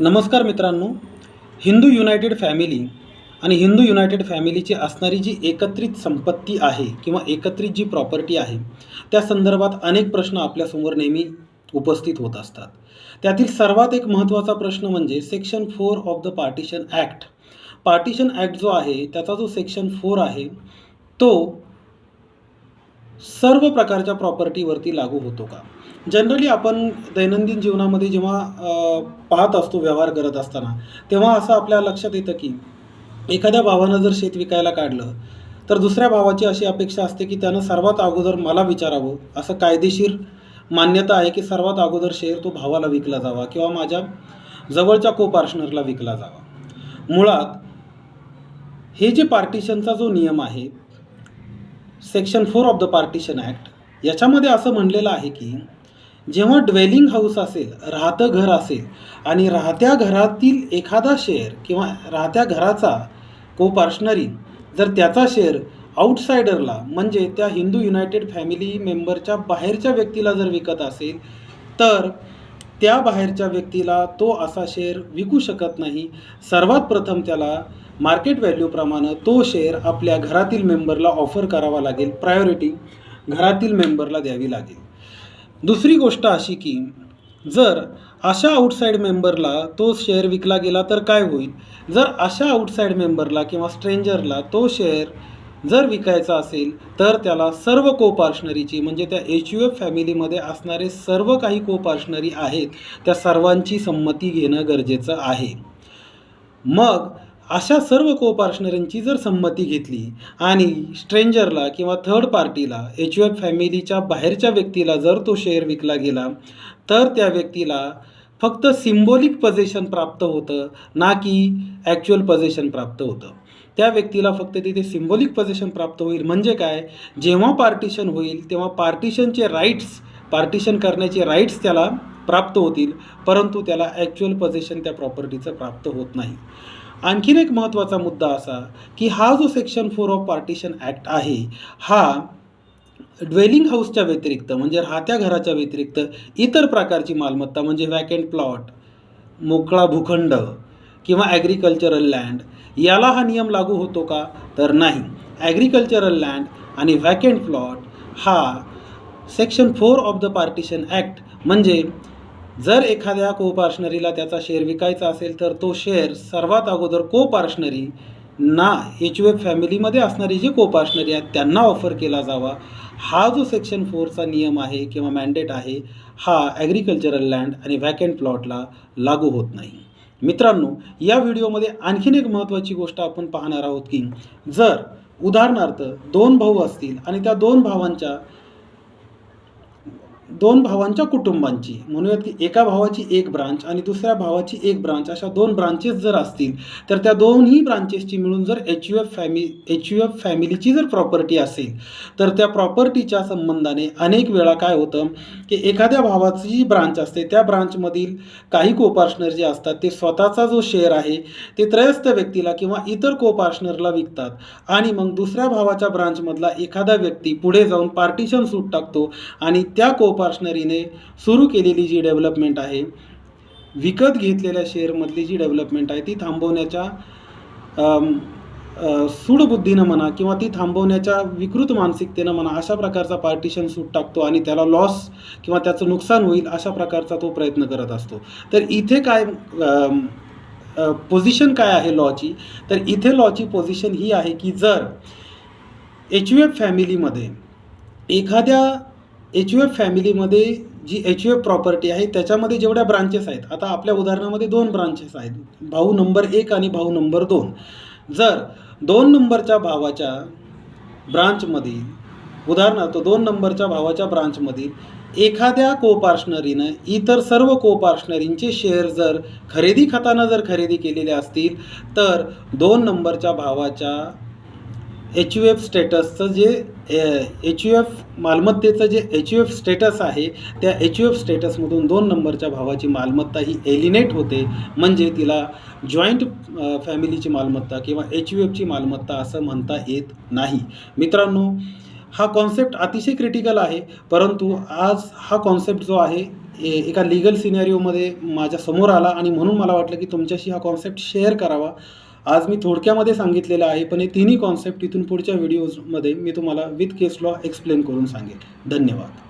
नमस्कार मित्रांनो Hindu United family आणि हिंदू युनायटेड फॅमिलीची असणारी जी एकत्रित संपत्ती आहे किंवा एकत्रित जी प्रॉपर्टी आहे त्या संदर्भात अनेक प्रश्न आपल्यासमोर नेहमी उपस्थित होत असतात. त्यातील सर्वात एक महत्त्वाचा प्रश्न म्हणजे section four of the partition act partition act जो आहे त्याचा जो सेक्शन फोर आहे तो सर्व प्रकारच्या प्रॉपर्टीवरती लागू होतो का? जनरली आपण दैनंदिन जीवनामध्ये जेव्हा पाहत असतो व्यवहार करत असताना तेव्हा असं आपल्या लक्षात येतं की एखाद्या भावानं जर शेत विकायला काढलं तर दुसऱ्या भावाची अशी अपेक्षा असते की त्यानं सर्वात अगोदर मला विचारावं. असं कायदेशीर मान्यता आहे की सर्वात अगोदर शेअर तो भावाला विकला जावा किंवा माझ्या जवळच्या को पार्टनरला विकला जावा. मुळात हे जे पार्टिशनचा जो नियम आहे section four of the partition act याच्यामध्ये असं म्हणलेलं आहे की जेव्हा ड्वेलिंग हाऊस असेल राहतं घर असेल आणि राहत्या घरातील एखादा शेअर किंवा राहत्या घराचा को पार्शनरी जर त्याचा शेअर आउटसायडरला म्हणजे त्या हिंदू युनायटेड फॅमिली मेंबरच्या बाहेरच्या व्यक्तीला जर विकत असेल तर त्या बाहेरच्या व्यक्तीला तो असा शेअर विकू शकत नाही. सर्वात प्रथम त्याला मार्केट व्हॅल्यूप्रमाणे तो शेअर आपल्या घरातील मेंबरला ऑफर करावा लागेल. प्रायोरिटी घरातील मेंबरला द्यावी लागेल. दुसरी गोष्ट अशी की जर अशा आउटसाईड मेंबरला तो शेअर विकला गेला तर काय होईल? जर अशा आउटसाईड मेंबरला किंवा स्ट्रेंजरला तो शेअर जर विकायचा असेल तर त्याला सर्व को पार्शनरीची म्हणजे त्या एच यू एफ फॅमिलीमध्ये असणारे सर्व काही को पार्शनरी आहेत त्या सर्वांची संमती घेणं गरजेचं आहे. मग अशा सर्व कोपार्टनरांची जर संमती घेतली आणि स्ट्रेंजरला किंवा थर्ड पार्टीला एच यू एफ फॅमिलीच्या बाहेरच्या व्यक्तीला जर तो शेअर विकला गेला तर त्या व्यक्तीला फक्त सिम्बॉलिक पजेशन प्राप्त होतं ना की ॲक्च्युअल पजेशन प्राप्त होतं. त्या व्यक्तीला फक्त तिथे सिम्बॉलिक पजेशन प्राप्त होईल. म्हणजे काय? जेव्हा पार्टिशन होईल तेव्हा पार्टिशनचे राईट्स पार्टिशन करण्याचे राईट्स त्याला प्राप्त होतील परंतु त्याला ॲक्च्युअल पजेशन त्या प्रॉपर्टीचं प्राप्त होत नाही. आणखीन एक महत्त्वाचा मुद्दा असा की हा जो section four of partition act आहे हा ड्वेलिंग हाऊसच्या व्यतिरिक्त म्हणजे राहत्या घराच्या व्यतिरिक्त इतर प्रकारची मालमत्ता म्हणजे वॅकेंट प्लॉट मोकळा भूखंड किंवा ॲग्रिकल्चरल लँड याला हा नियम लागू होतो का? तर नाही. ॲग्रिकल्चरल लँड आणि वॅकेंट प्लॉट हा section four of the partition act म्हणजे जर एखाद्या को पार्शनरीला त्याचा शेअर विकायचा असेल तर तो शेअर सर्वात अगोदर को पार्शनरी ना एच यू एफ फॅमिलीमध्ये असणारी जी को पार्शनरी आहेत त्यांना ऑफर केला जावा. हा जो सेक्शन फोरचा नियम आहे किंवा मॅन्डेट आहे हा ॲग्रिकल्चरल लँड आणि व्हॅकंट प्लॉटला लागू होत नाही. मित्रांनो या व्हिडिओमध्ये आणखीन एक महत्त्वाची गोष्ट आपण पाहणार आहोत की जर उदाहरणार्थ दोन भाऊ असतील आणि त्या दोन भावांच्या दोन भावांच्या कुटुंबांची. म्हणूयात की एका भावाची एक ब्रांच आणि दुसऱ्या भावाची एक ब्रांच अशा दोन ब्रांचेस जर असतील तर त्या दोन्ही ब्रांचेसची मिळून जर H U F family H U F फॅमिलीची जर प्रॉपर्टी असेल तर त्या प्रॉपर्टीच्या संबंधाने अनेक वेळा काय होतं की एखाद्या भावाची जी ब्रांच असते त्या ब्रांचमधील काही कोपार्शनर जे असतात ते स्वतःचा जो शेअर आहे ते त्रयस्थ व्यक्तीला किंवा इतर कोपार्शनरला विकतात. आणि मग दुसऱ्या भावाच्या ब्रांचमधला एखादा व्यक्ती पुढे जाऊन पार्टिशन सूट टाकतो आणि त्या को पार्शनरीने सुरू केलेली जी डेव्हलपमेंट आहे विकत घेतलेल्या शेअरमधली जी डेव्हलपमेंट आहे ती थांबवण्याच्या सूडबुद्धीनं म्हणा किंवा ती थांबवण्याच्या विकृत मानसिकतेनं म्हणा अशा प्रकारचा पार्टिशन सूट टाकतो आणि त्याला लॉस किंवा त्याचं नुकसान होईल अशा प्रकारचा तो प्रयत्न करत असतो. तर इथे काय पोझिशन काय आहे लॉची तर इथे लॉची पोझिशन ही आहे की जर एच यू एफ फॅमिलीमध्ये एखाद्या एच यू एफ फॅमिलीमध्ये जी एच यू एफ प्रॉपर्टी आहे त्याच्यामध्ये जेवढ्या ब्रांचेस आहेत आता आपल्या उदाहरणामध्ये दोन ब्रांचेस आहेत. भाऊ नंबर एक आणि भाऊ नंबर दोन. जर दोन नंबरच्या भावाच्या ब्रांचमधील उदाहरणार्थ दोन नंबरच्या भावाच्या ब्रांचमधील एखाद्या कोपार्शनरीनं इतर सर्व कोपार्शनरींचे शेअर जर खरेदी खातानं जर खरेदी केलेले असतील तर दोन नंबरच्या भावाच्या एच यू एफ स्टेटसचं जे एच यू एफ मालमत्तेचं जे एच यू एफ स्टेटस आहे त्या एच यू एफ स्टेटसमधून दोन नंबरच्या भावाची मालमत्ता ही एलिनेट होते. म्हणजे तिला जॉईंट फॅमिलीची मालमत्ता किंवा एच यू एफची मालमत्ता असं म्हणता येत नाही. मित्रांनो हा कॉन्सेप्ट अतिशय क्रिटिकल आहे. परंतु आज हा कॉन्सेप्ट जो आहे ए एका लिगल सिनेरिओमध्ये माझ्यासमोर आला आणि म्हणून मला वाटलं की तुमच्याशी हा कॉन्सेप्ट शेअर करावा. आज मी थोडक्यामध्ये सांगितलेलं आहे पण हे तिन्ही कॉन्सेप्ट इथून पुढच्या व्हिडिओजमध्ये मी तुम्हाला विथ केस लॉ एक्सप्लेन करून सांगेन. धन्यवाद.